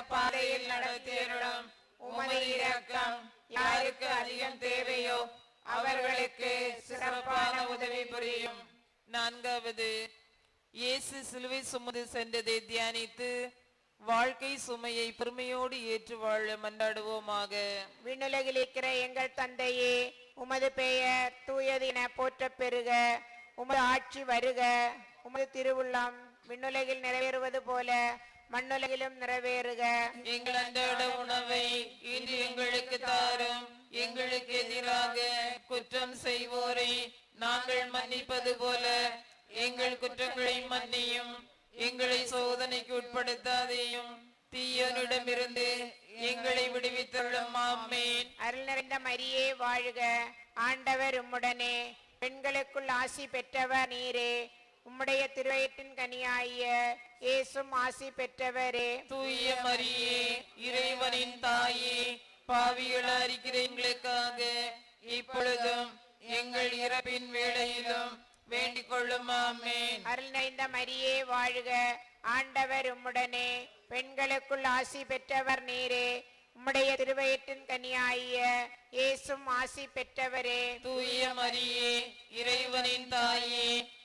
பாதையில் நடத்தியருளும் உமது இரக்கம் யாருக்கு அதிகம் தேவையோ அவர்களுக்கு சிறப்பான உதவி புரியும். நான்காவது இயேசு சிலுவை சுமந்து சென்றதை தியானித்து வாழ்க்கை சுமையை பெருமையோடு ஏற்று வாழ மன்றாடுவோமாக. விண்ணுலகில் இருக்கிற எங்கள் தந்தையே உமது பெயர் தூயது என போற்ற பெறுக உமது ஆட்சி வருக. உமது திருவுள்ளம் விண்ணுலகில் நிறைவேறுவது போல மண்ணுலகிலும் நிறைவேறுக. எங்கள் அன்றாட உணவை இன்று எங்களுக்கு தாரும். எங்களுக்கு எதிராக குற்றம் செய்வோரை நாங்கள் மன்னிப்பது போல. எங்கள் குற்றங்களை மன்னியும். எங்களை சோதனைக்கு உட்படுத்தாதேயும். தீயனிடமிருந்து எங்களை விடுவித்தருளும். ஆமேன். அருள் நிறைந்த மரியே வாழ்க. ஆண்டவர் உம்முடனே. பெண்களுக்குள் ஆசி பெற்றவர் நீரே. உம்முடைய திருவயிற்றின் கனியாகிய இயேசும் ஆசி பெற்றவரே. தூய மரியே இறைவனின் தாயே பாவிகளா இருக்கிற எங்களுக்காக இப்பொழுதும் எங்கள் இறப்பின் வேளையிலும் வேண்டிக் கொள்ளும் ஆமேன். அருள் நிறைந்த மரியே வாழ்க. ஆண்டவர் உம்முடனே பெண்களுக்குள் ஆசி பெற்றவர் நீரே. உம்முடைய திருவயிற்றின் கனியாகிய இயேசும் ஆசி பெற்றவரே. தூய மரியே இறைவனின் தாயே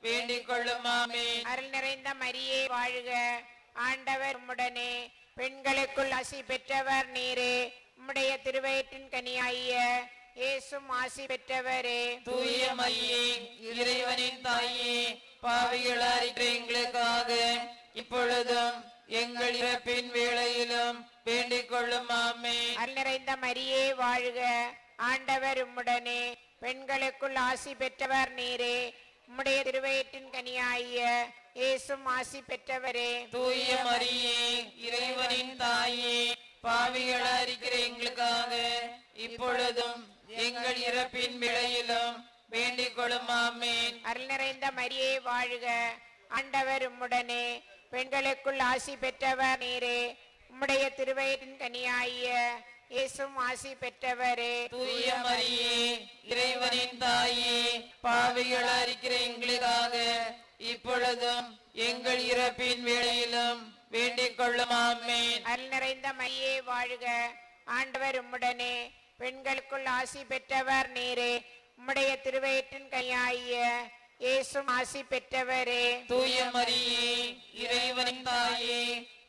வேண்டிக் கொள்ளும் ஆமேன் அருள் நிறைந்த மரியே வாழ்க. ஆண்டவர் உம்முடனே. பெண்களுக்குள் ஆசி பெற்றவர் நீரே. உம்முடைய திருவயிற்றின் கனியாகிய இயேசும் ஆசி பெற்றவரே. தூய மரியே இறைவனின் தாயே பாவிகளா இருக்கிற எங்களுக்காக இப்பொழுதும் எங்கள் இறப்பின் வேளையிலும் வேண்டிக் கொள்ளும் ஆமேன் அருள் நிறைந்த மரியே வாழ்க. ஆண்டவர் உம்முடனே. பெண்களுக்குள் ஆசி பெற்றவர் நீரே. உம்முடைய திருவயிற்றின் கனியாகிய இயேசும் ஆசி பெற்றவரே. தூய மரியே இறைவனின் தாயே பாவிகளா இருக்கிற எங்களுக்காக இப்பொழுதும் எங்கள் இறப்பின் விளையிலும் வேண்டிக் கொள்ளும் ஆமேன். அருள் நிறைந்த மரியே வாழ்க. ஆண்டவர் உம்முடனே பெண்களுக்குள் ஆசி பெற்றவர் நீரே. உம்முடைய திருவயிற்றின் கனியாகிய இயேசும் ஆசி பெற்றவரே. தூய மரியே இறைவனின் தாயே பாவிகளா இருக்கிற எங்களுக்காக இப்பொழுதும் எங்கள் இறப்பின் வேளையிலும் வேண்டிக் கொள்ளும் ஆமேன். அருள் நிறைந்த மரியே வாழ்க. ஆண்டவர் உம்முடனே பெண்களுக்குள் ஆசி பெற்றவர் நீரே. உம்முடைய திருவயிற்றின் கனியாகிய இயேசும் ஆசி பெற்றவரே. தூய மரியே இறைவனின் தாயே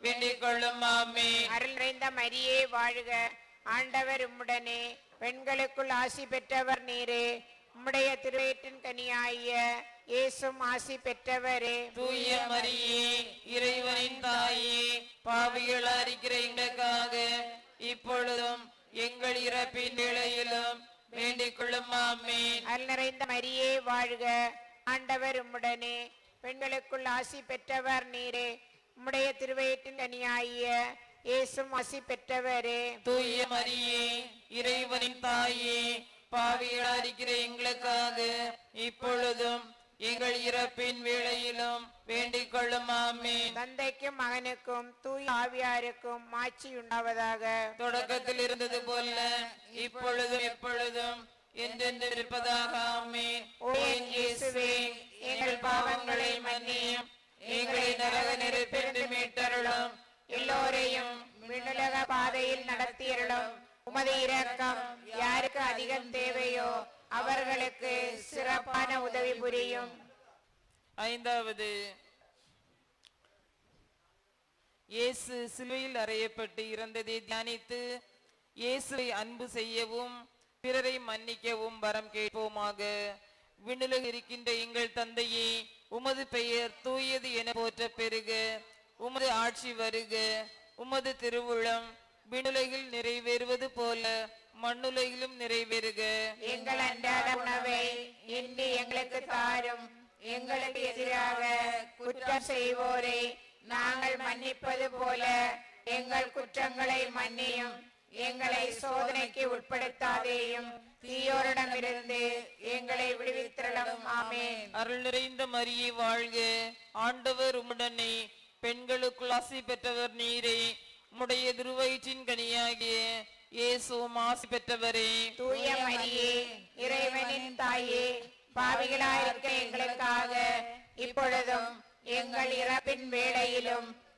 வேண்டிக் கொள்ளும் ஆமேன் அருள் நிறைந்த மரியே வாழ்க. ஆண்டவர் உம்முடனே. பெண்களுக்குள் ஆசி பெற்றவர் நீரே. உம்முடைய திருவயிற்றின் கனியாகிய இயேசும் ஆசி பெற்றவரே. தூய மரியே இறைவனின் தாயே பாவிகளா இருக்கிற எங்களுக்காக இப்பொழுதும் எங்கள் இறப்பின் வேளையிலும் வேண்டிக் கொள்ளும் ஆமேன் அருள் நிறைந்த மரியே வாழ்க. ஆண்டவர் உம்முடனே. பெண்களுக்குள் ஆசி பெற்றவர் நீரே. உம்முடைய திருவயிற்றின் கனியாகிய இயேசும் ஆசி பெற்றவரே. தூய மரியே இறைவனின் தாயே பாவிகளா இருக்கிற எங்களுக்காக இப்பொழுதும் எங்கள் இறப்பின் வேளையிலும் வேண்டிக் கொள்ளும் ஆமேன். தந்தைக்கும் மகனுக்கும் தூய் ஆவியாருக்கும் மாட்சி உண்டாவதாக தொடக்கத்தில் இருந்தது போல இப்பொழுதும் எப்பொழுதும் என்றென்று இருப்பதாக ஆமேன். ஓ என் இயேசுவே எங்கள் பாவங்களை மன்னியும். எங்களை நரக நெருப்பிலிருந்து மீட்டருளும். எல்லோரையும் விண்ணுலக பாதையில் நடத்தியருளும். உமது இரக்கம் யாருக்கு அதிகம் தேவையோ அவர்களுக்கு சிறப்பான உதவி புரியும். ஐந்தாவது இயேசு சிலுவையில் அறையப்பட்டு இறந்ததை தியானித்து இயேசுவை அன்பு செய்யவும் பிறரை மன்னிக்கவும் வரம் கேட்போமாக. விண்ணுலகில் இருக்கின்ற எங்கள் தந்தையே உமது பெயர் தூயது என போற்ற பெருக உமது ஆட்சி வருக உமது திருவுளம் விண்ணுலகில் நிறைவேறுவது போல மண்ணுலகிலும் நிறைவேறுக. எங்கள் அன்றாட உணவை இன்று எங்களுக்கு தாரும். எங்களுக்கு எதிராக குற்றம் செய்வோரை நாங்கள் மன்னிப்பது போல எங்கள் குற்றங்களை மன்னியும். எங்களை சோதனைக்கு உட்படுத்தாதேயும் தீயோரிடமிருந்து எங்களை விடுவித்திரளும் ஆமென். அருள் நிறைந்த மரியே வாழ்க. ஆண்டவர் உம்முடனே பெண்களுக்குள் ஆசி பெற்றவர் நீரே. உம்முடைய திருவயிற்றின் கனியாகிய இயேசுவும் ஆசி பெற்றவரே. தூய மரியே இறைவனின் தாயே பாவிகளாயிருக்க எங்களுக்காக இப்பொழுதும் எங்கள் இறப்பின் வேளையிலும்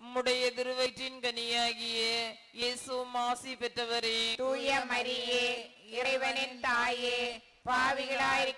உம்முடைய திருவயிற்றின் கனியாகிய இயேசுவும் ஆசி பெற்றவரே. தூய மரியே இறைவனின் தாயே பாவிகளாயிருக்க